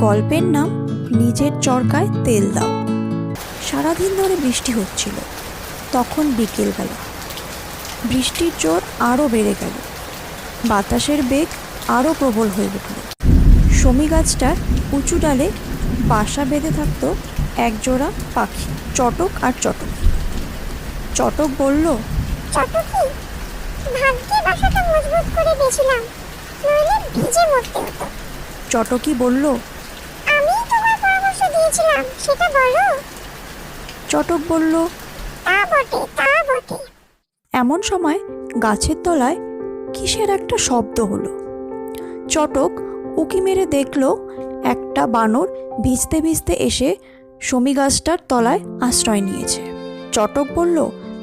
গল্পের নাম নিজের চরকায় তেল দাও। সারাদিন ধরে বৃষ্টি হচ্ছিল। তখন বিকেল বিকেলবেলা। বৃষ্টির জোর আরও বেড়ে গেল। বাতাসের বেগ আরও প্রবল হয়ে উঠল। শমী গাছটার উঁচু ডালে বাসা বেঁধে থাকতো একজোড়া পাখি, চটক আর চটক। চটক বলল ভাগ্যে বাসাটা মজবুত করে দিয়েছিলাম নইলে ভিজে মরতে হতো। চটকি বলল আমি তোমার পরামর্শ দিয়েছিলাম সেটা বলো। চটক বলল তা বটে তা বটে। এমন সময় গাছের তলায় কিসের একটা শব্দ হলো। চটক উকি মেরে দেখল একটা বানর ভিজতে ভিজতে এসে শমী গাছটার তলায় আশ্রয় নিয়েছে। চটক বলল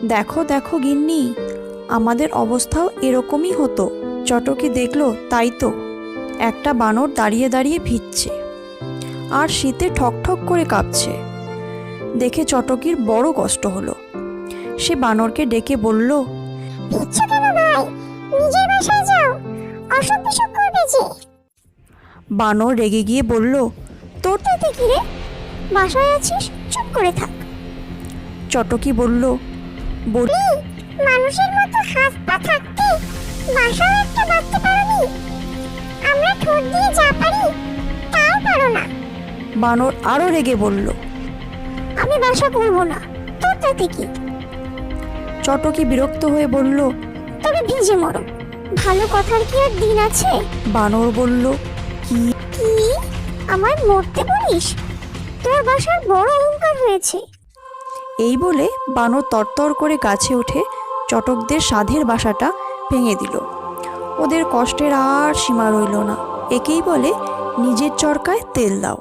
দেখো দেখো গিন্নি আমাদের অবস্থাও এরকমই হতো। চটকি দেখল তাই তো। একটা বানর দাঁড়িয়ে দাঁড়িয়ে ভিজছে আর শীতে ঠকঠক করে কাঁপছে। দেখে চটকির বড় কষ্ট হলো। সে বানরকে ডেকে বলল বাসায় বানর রেগে গিয়ে বলল তোর তাতে কি রে? বাসায় আছিস? চুপ করে থাক। চটকি বলল বলি মানুষের মতো হাত পা থাকতে বাসাও একটা ঠোঁট দিয়ে যা পারি তাও পারো না। বানর আরও রেগে বলল আমি বাসা করব না তোর তাতে কি চটকি বিরক্ত হয়ে বলল তবে ভিজে মরো। ভালো কথার কি আর দিন আছে? বানর বলল কি? কি? আমার মরতে বলিস? তোর বাসার বড় অহংকার হয়েছে। এই বলে বানর তরতর করে গাছে উঠে চটকদের সাধের বাসাটা ভেঙে দিল। ওদের কষ্টের আর সীমা রইল না। একেই বলে নিজের চরকায় তেল দাও।